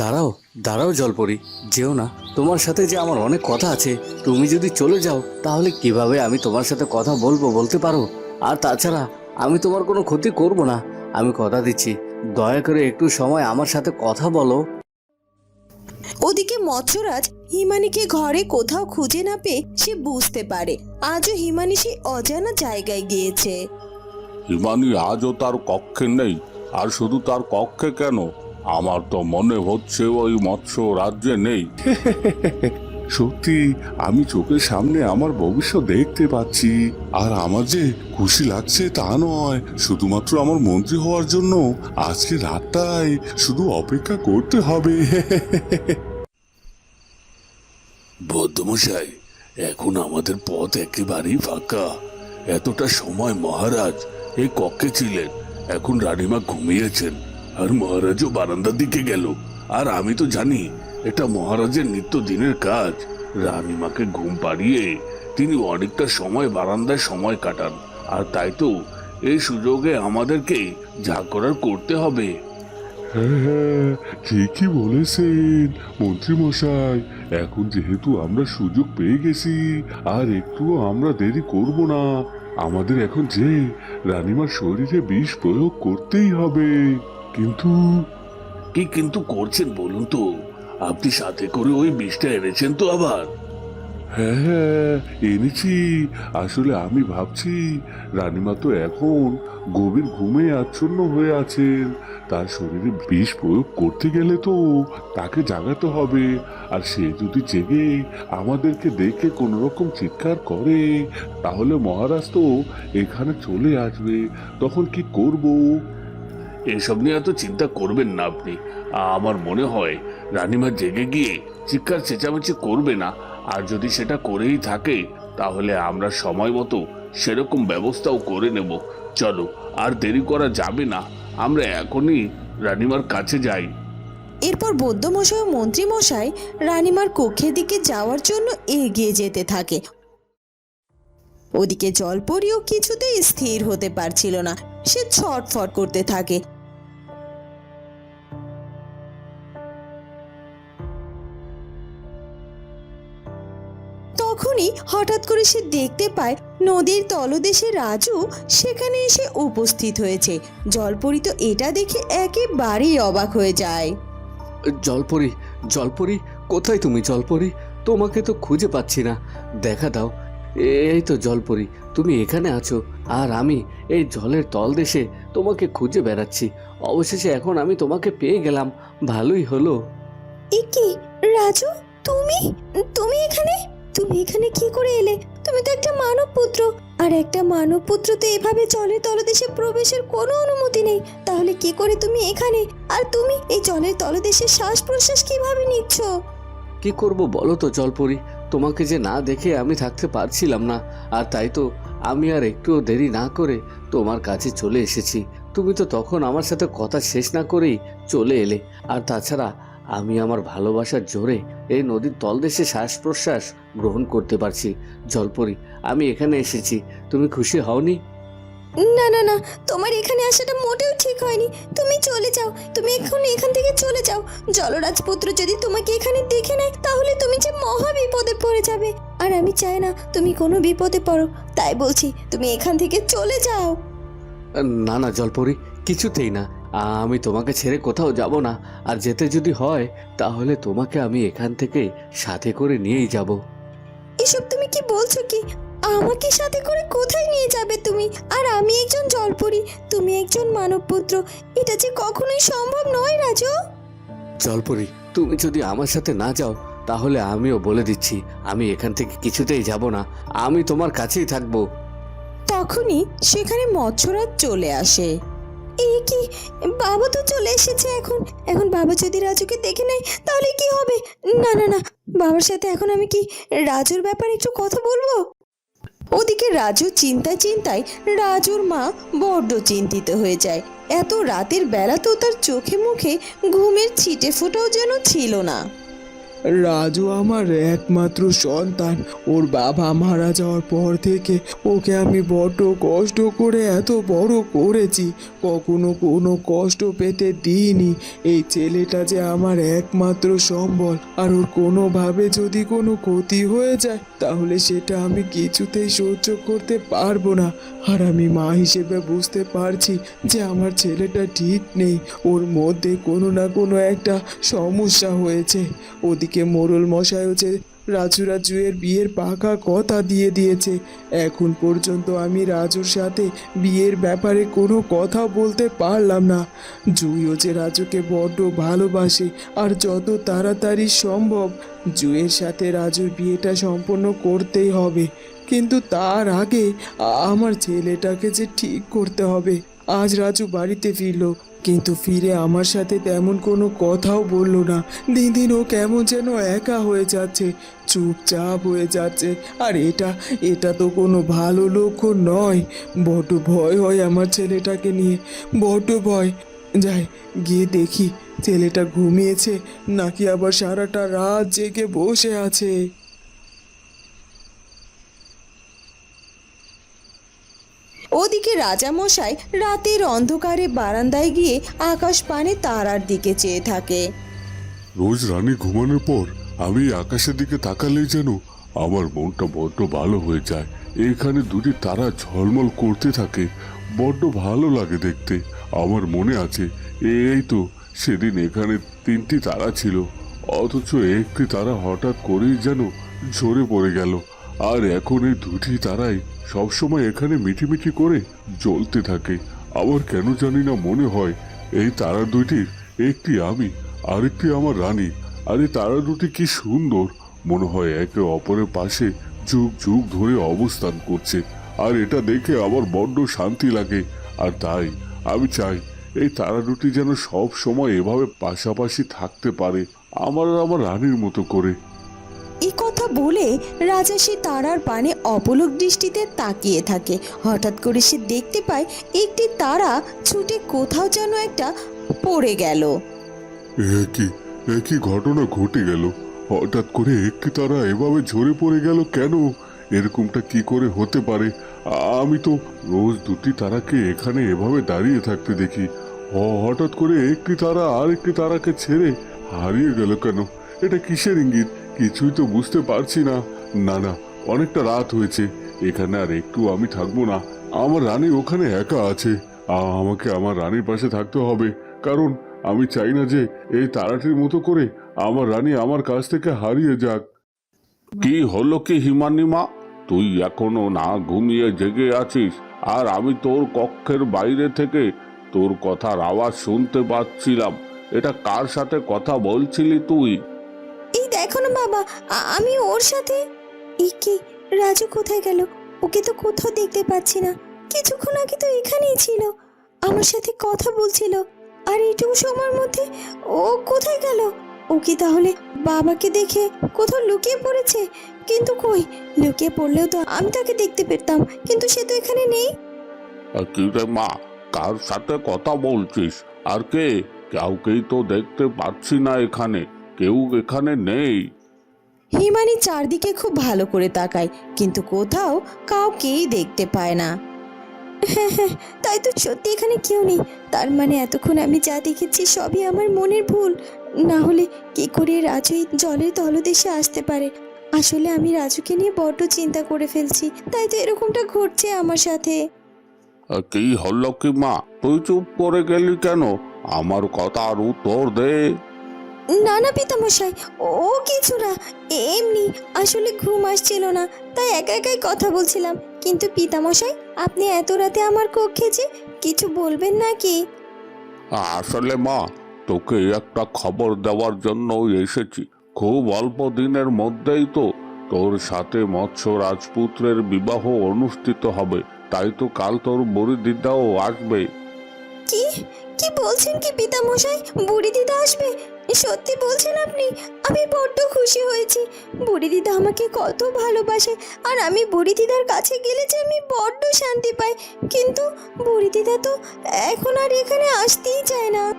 দাঁড়াও দাঁড়াও জলপরি যেও না। তোমার সাথে যে আমার অনেক কথা আছে তুমি যদি চলে যাও তাহলে কীভাবে আমি তোমার সাথে কথা বলব বলতে পারো? আর তাছাড়া আমি তোমার কোনো ক্ষতি করব না। আমি কথা দিচ্ছি দয়া করে একটু সময় আমার সাথে কথা বলো। ওদিকে মৎস্যরাজ হিমানিকে ঘরে কোথাও খুঁজে না পেয়ে সে বুঝতে পারে আজও হিমানি সেই অজানা জায়গায় গিয়েছে। হিমানি আজও তার কক্ষে নেই আর শুধু তার কক্ষে কেন? আমার তো মনে হচ্ছে ওই মৎস্য রাজ্যে নেই। সত্যি আমি চোখের সামনে আমার ভবিষ্যৎ দেখতে পাচ্ছি। আর আমার যে খুশি লাগছে তা নয় শুধুমাত্র আমার মন্ত্রী হওয়ার জন্য আজকে রাতটাই শুধু অপেক্ষা করতে হবে। বৌদ্ধমশাই এখন আমাদের পথ একেবারেই ফাঁকা। এতটা সময় মহারাজ এই কক্ষে ছিলেন। এখন রানীমা ঘুমিয়েছেন। আর মহারাজও বারান্দার দিকে গেল। আর আমি তো জানি, এটা মহারাজের নিত্য দিনের কাজ। রানীমাকে ঘুম পাড়িয়ে তিনি অনেকটা সময় বারান্দায় সময় কাটান। আর তাই তো এই সুযোগে আমাদেরকে যা করার করতে হবে। হ্যাঁ হ্যাঁ ঠিকই বলেছেন মন্ত্রী মশাই। এখন যেহেতু আমরা সুযোগ পেয়ে গেছি, আর একটুও আমরা দেরি করব না। আমাদের এখন যে রানীমার শরীরে বিষ প্রয়োগ করতেই হবে। কিন্তু কি কিন্তু করছেন বলুন তো? আপনি সাথে করে ওই বিষটা এনেছেন তো আবার। হ্যাঁ হ্যাঁ এনেছি। আসলে আমি ভাবছি রানীমা তো এখন গভীর ঘুমে আচ্ছন্ন হয়ে আছেন। তার শরীরে বিষ প্রয়োগ করতে গেলে তো তাকে জাগাতে হবে। আর সে যদি জেগে আমাদেরকে দেখে কোনো রকম চিৎকার করে তাহলে মহারাজ তো এখানে চলে আসবে। তখন কি করব? এসব নিয়ে এত চিন্তা করবেন না আপনি। আমার মনে হয় রানীমা জেগে গিয়ে চিৎকার চেঁচামেচি করবে না। আর যদি সেটা করেই থাকে, তাহলে আমরা সময় মতো সেরকম ব্যবস্থাও করে নেব। চলো, আর দেরি করা যাবে না। আমরা এখনই রানীমার কাছে যাই। এরপর বৌদ্ধমশাই ও মন্ত্রীমশাই রানীমার কক্ষের দিকে যাওয়ার জন্য এগিয়ে যেতে থাকে। ওদিকে জলপরিও কিছুতেই স্থির হতে পারছিল না। সে ছটফট করতে থাকে। তখনই হঠাৎ করে সে দেখতে পায়, নদীর তলদেশে রাজু সেখানে এসে উপস্থিত হয়েছে। জলপরি তো এটা দেখে একেবারেই অবাক হয়ে যায়। জলপরি জলপরি, কোথায় তুমি জলপরি? তোমাকে তো খুঁজে পাচ্ছি না। দেখা দাও এই তো জলপরি তুমি এখানে আছো আর আমি এই জলের তলদেশে তোমাকে খুঁজে বেড়াচ্ছি। অবশেষে এখন আমি তোমাকে পেয়ে গেলাম ভালোই হলো। ইকি রাজু তুমি? তুমি এখানে? তুমি এখানে কি করে এলে? তুমি তো একটা মানব পুত্র আর একটা মানব পুত্র তো এভাবে জলের তলদেশে প্রবেশের কোনো অনুমতি নেই। তাহলে কি করে তুমি এখানে? আর তুমি এই জলের তলদেশে শ্বাস প্রশ্বাস কীভাবে নিচ্ছ? কি করব বলো তো জলপরি তোমাকে যে না দেখে আমি থাকতে পারছিলাম না। আর তাই তো আমি আর একটুও দেরি না করে তোমার কাছে চলে এসেছি। তুমি তো তখন আমার সাথে কথা শেষ না করেই চলে এলে। আর তাছাড়া আমি আমার ভালোবাসার জোরে এই নদীর তলদেশে শ্বাস প্রশ্বাস গ্রহণ করতে পারছি। জলপরি, আমি এখানে এসেছি। তুমি খুশি হওনি? না না না, তোমার এখানে আসাটা মোটেও ঠিক হয়নি। তুমি চলে যাও, তুমি এখন এখান থেকে চলে যাও। জলরাজপুত্র যদি তোমাকে এখানে দেখে নেয়, তাহলে তুমি যে মহা পড়ে যাবে। আর আমি চাই না তুমি কোনো বিপদে পড়ো। তাই বলছি তুমি এখান থেকে চলে যাও। না না জলপরি কিছুতেই না। আমি তোমাকে ছেড়ে কোথাও যাব না। আর যেতে যদি হয় তাহলে তোমাকে আমি এখান থেকে সাথে করে নিয়েই যাব। এসব তুমি কি বলছো কি? আমাকে সাথে করে কোথায় নিয়ে যাবে তুমি? আর আমি একজন জলপরি তুমি একজন মানবপুত্র। এটা যে কখনোই সম্ভব নয় রাজু। জলপরি তুমি যদি আমার সাথে না যাও তাহলে আমিও বলে দিচ্ছি, আমি এখান থেকে কিছুতেই যাব না, আমি তোমার কাছেই থাকব। তখনই সেখানে মৎস্যরাজ চলে আসে। এই কি, বাবা তো চলে এসেছে এখন এখন বাবা যদি রাজুকে দেখে নেয়, তাহলে কি হবে? না না না, বাবার সাথে এখন আমি কি রাজুর ব্যাপারে একটু কথা বলব? ওদিকে রাজু চিন্তায় চিন্তায় রাজুর মা বড্ড চিন্তিত হয়ে যায়। এত রাতের বেলা তো তার চোখে মুখে ঘুমের ছিটে ফোটাও যেন ছিল না। রাজু আমার একমাত্র সন্তান। ওর বাবা মারা যাওয়ার পর থেকে ওকে আমি বড্ড কষ্ট করে এত বড় করেছি। কখনো কোনো কষ্ট পেতে দিইনি। এই ছেলেটা যে আমার একমাত্র সম্বল। আর ওর কোনোভাবে যদি কোনো ক্ষতি হয়ে যায়, তাহলে সেটা আমি কিছুতেই সহ্য করতে পারব না। আর আমি মা হিসেবে বুঝতে পারছি যে আমার ছেলেটা ঠিক নেই। ওর মধ্যে কোনো না কোনো একটা সমস্যা হয়েছে। ওদিকে মোরল মশাই হচ্ছে রাজু রাজুয়ের বিয়ের পাকা কথা দিয়ে দিয়েছে। এখন পর্যন্ত আমি রাজুর সাথে বিয়ের ব্যাপারে কোনো কথা বলতে পারলাম না। জুইও যে রাজুকে বড্ড ভালোবাসে আর যত তাড়াতাড়ি সম্ভব জুয়ের সাথে রাজুর বিয়েটা সম্পন্ন করতেই হবে। কিন্তু তার আগে আমার ছেলেটাকে যে ঠিক করতে হবে। আজ রাজু বাড়িতে ফিরলো, কিন্তু ফিরে আমার সাথে তেমন কোনো কথাও বলল না। দিন দিন ও কেমন যেন একা হয়ে যাচ্ছে, চুপচাপ হয়ে যাচ্ছে। আর এটা এটা তো কোনো ভালো লক্ষণ নয়। বড্ড ভয় হয় আমার ছেলেটাকে নিয়ে, বড্ড ভয়। যাই, গিয়ে দেখি ছেলেটা ঘুমিয়েছে, নাকি আবার সারাটা রাত জেগে বসে আছে। ওদিকে রাজামশাই রাতের অন্ধকারে বারান্দায় গিয়ে আকাশ পানে তারার দিকে চেয়ে থাকে। রোজ রানী ঘুমানোর পর আমি আকাশের দিকে তাকালেই যেন আমার মনটা বড্ড ভালো হয়ে যায়। এখানে দুটি তারা ঝলমল করতে থাকে, বড্ড ভালো লাগে দেখতে। আমার মনে আছে, এই তো সেদিন এখানে তিনটি তারা ছিল, অথচ একটি তারা হঠাৎ করেই যেন ঝরে পড়ে গেল। আর এখন এই দুটি তারাই সবসময় এখানে মিটিমিটি করে জ্বলতে থাকে। আমার কেন জানি না মনে হয় এই তারা দুইটির একটি আমি, আরেকটি আমার রানী। আর এই তারা দুটি কি সুন্দর! মনে হয় একে অপরের পাশে যুগ যুগ ধরে অবস্থান করছে। আর এটা দেখে আমার বড্ড শান্তি লাগে। আর তাই আমি চাই এই তারা দুটি যেন সব সময় এভাবে পাশাপাশি থাকতে পারে, আমার আর আমার রানীর মতো করে। কথা বলে রাজা সে তারার পানে অপলক দৃষ্টিতে তাকিয়ে থাকে। হঠাৎ করে সে দেখতে পায় একটি তারা ছুটে কোথাও যেন একটা পড়ে গেল। একই একই ঘটনা ঘটে গেল? হঠাৎ করে একটি তারা এভাবে ঝরে পড়ে গেল কেন? এরকমটা কি করে হতে পারে? আমি তো রোজ দুটি তারাকে এখানে এভাবে দাঁড়িয়ে থাকতে দেখি। হঠাৎ করে একটি তারা আর একটি তারাকে ছেড়ে হারিয়ে গেল কেন? এটা কিসের ইঙ্গিত? কিছুই তো বুঝতে পারছি না। না না, অনেকটা রাত হয়েছে। এখানে আর একটু আমি থাকব না। আমার রানী ওখানে একা আছে। আমাকে আমার রানীর পাশে থাকতে হবে। কারণ আমি চাই না যে এই তারাটির মতো করে আমার রানী আমার কাছ থেকে হারিয়ে যাক। কি হলো কি হিমানিমা তুই এখনও না ঘুমিয়ে জেগে আছিস? আর আমি তোর কক্ষের বাইরে থেকে তোর কথার আওয়াজ শুনতে পাচ্ছিলাম। এটা কার সাথে কথা বলছিলি তুই? দেখো না বাবা আমি ওর সাথে। কি, রাজু কোথায় গেল? ওকে তো কোথাও দেখতে পাচ্ছি না। কিছুক্ষণ আগে তো এখানেই ছিল। আমার সাথে কথা বলছিল। আর এইটুকু সময়ের মধ্যে ও কোথায় গেল? ও কি তাহলে বাবাকে দেখে কোথাও লুকিয়ে পড়েছে? কিন্তু কই? লুকিয়ে পড়লেও তো আমি তাকে দেখতে পেতাম, কিন্তু সে তো এখানে নেই। কি রে মা, কার সাথে কথা বলছিস? আর কে? কাউকেই তো দেখতে পাচ্ছি না এখানে। কেউ এখানে নেই। হিমানি চারদিকে খুব ভালো করে তাকায় কিন্তু কোথাও কাউকেই দেখতে পায় না। হ্যাঁ হ্যাঁ তাই তো সত্যি এখানে কেউ নেই। তার মানে এতক্ষণ আমি যা দেখেছি সবই আমার মনের ভুল। না হলে কি করে রাজু এই জলের তলদেশে আসতে পারে? আসলে আমি রাজুকে নিয়ে বড্ড চিন্তা করে ফেলছি। তাই তো এরকমটা ঘটছে আমার সাথে। কি হলো কি মা? তুই চুপ করে গেলি কেন? আমার কথার উত্তর দে। না না পিতামশাই ও কিছু না এমনি আসলে ঘুম আসছিল না তাই একা একাই কথা বলছিলাম। কিন্তু পিতামশাই আপনি এত রাতে আমার কক্ষে যে কিছু বলবেন নাকি? আসলে মা তোকে একটা খবর দেওয়ার জন্য এসেছি। খুব অল্প দিনের মধ্যেই তো তোর সাথে মৎস্য রাজপুত্রের বিবাহ অনুষ্ঠিত হবে তাই তো কাল তোর বুড়ি দিদাও আসবে। কি? কি বলছেন কি পিতামশাই? বুড়ি দিদা আসবে? সত্যি বলছেন আপনি? আমি বড্ড খুশি হয়েছি। বুড়ি দিদা আমাকে কত ভালোবাসে। আর আমি বুড়ি দিদার কাছে গেলে যে আমি বড্ড শান্তি পাই। কিন্তু বুড়ি দিদা তো এখন আর এখানে আসতেই চায় না।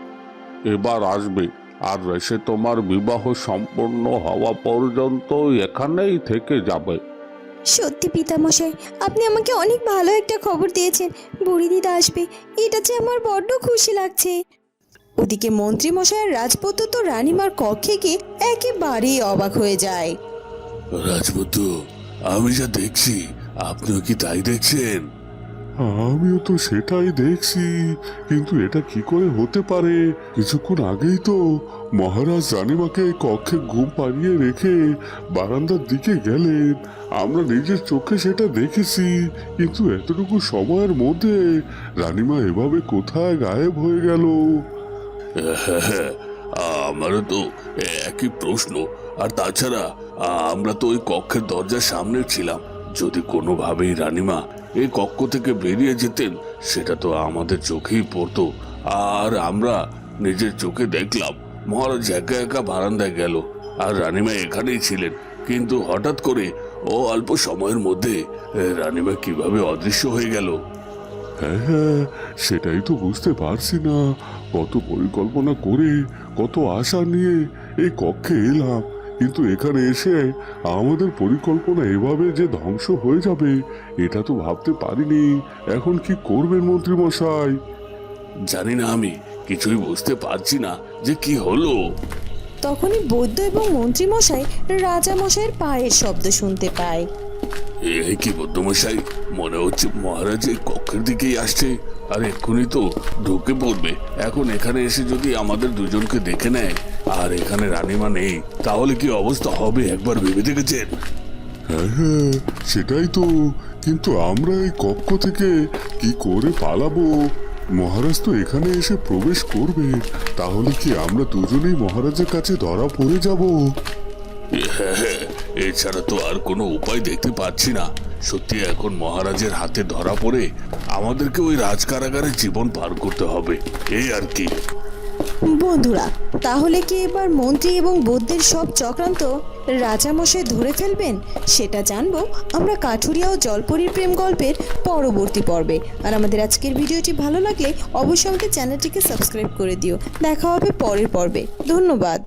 এবার আসবে। আর সে তোমার বিবাহ সম্পন্ন হওয়া পর্যন্ত এখানেই থেকে যাবে। সত্যি পিতামশাই আপনি আমাকে অনেক ভালো একটা খবর দিয়েছেন। বুড়ি দিদা আসবে। এটা যে আমার বড্ড খুশি লাগছে। ওদিকে মন্ত্রী মশাই রাজপুত্র তো রানীমার কক্ষে গিয়ে একেবারেই অবাক হয়ে যায়। রাজপুত্র আমি যা দেখছি আপনিও কি তাই দেখছেন? আমিও তো সেটাই দেখছি কিন্তু এটা কি করে হতে পারে? কিছুক্ষণ আগেই তো মহারাজ রানীমাকে কক্ষে ঘুম পাড়িয়ে রেখে বারান্দার দিকে গেলেন। আমরা নিজের চোখে সেটা দেখেছি কিন্তু এতটুকু সময়ের মধ্যে রানীমা এভাবে কোথায় গায়েব হয়ে গেল? আমারও তো একই প্রশ্ন। আর তাছাড়া, আমরা তো ওই কক্ষের দরজার সামনে ছিলাম। যদি কোনোভাবেই রানীমা এই কক্ষ থেকে বেরিয়ে যেতেন, সেটা তো আমাদের চোখেই পড়তো। আর আমরা নিজের চোখে দেখলাম, মহারাজ একা একা বারান্দায় গেল। আর রানীমা এখানেই ছিলেন। কিন্তু হঠাৎ করে ও অল্প সময়ের মধ্যে রানীমা কীভাবে অদৃশ্য হয়ে গেল? হ্যাঁ হ্যাঁ সেটাই তো বুঝতে পারছি না। কত পরিকল্পনা করে কত আশা নিয়ে এই কক্ষে এলাম। কিন্তু এখানে এসে আমাদের পরিকল্পনা এভাবে যে ধ্বংস হয়ে যাবে এটা তো ভাবতে পারিনি। এখন কি করবেন মন্ত্রী মশাই জানি না আমি কিছুই বুঝতে পারছি না যে কি হলো। তখনই বৈদ্য এবং মন্ত্রী মশাই রাজা মশাইয়ের পায়ের শব্দ শুনতে পায়। এই কি বদ্যমশাই মনে হচ্ছে মহারাজ এই কক্ষের দিকেই আসছে। আর এক্ষুনি তো ঢুকে পড়বে। এখন এখানে এসে যদি আমাদের দুজনকে দেখে নেয় আর এখানে রানীমা নেই তাহলে কি অবস্থা হবে একবার ভেবে দেখেছেন? হ্যাঁ হ্যাঁ সেটাই তো। কিন্তু আমরা এই কক্ষ থেকে কি করে পালাবো? মহারাজ তো এখানে এসে প্রবেশ করবে। তাহলে কি আমরা দুজনেই মহারাজের কাছে ধরা পড়ে যাব? হ্যাঁ হ্যাঁ এছাড়া তো আর কোনো উপায় দেখতে পাচ্ছি না। সত্যি এখন মহারাজের হাতে ধরা পড়ে আমাদেরকে ওই রাজকারাগারে জীবন পার করতে হবে। এই আর কি। বন্ধুরা, তাহলে কি এবার মন্ত্রী এবং বৌদ্ধের সব চক্রান্ত রাজামশাই ধরে ফেলবেন? সেটা জানব আমরা কাঠুরিয়া ও জলপরীর প্রেম গল্পের পরবর্তী পর্বে। আর আমাদের আজকের ভিডিওটি ভালো লাগলে অবশ্যই আমাদের চ্যানেলটিকে সাবস্ক্রাইব করে দিও। দেখা হবে পরের পর্বে। ধন্যবাদ।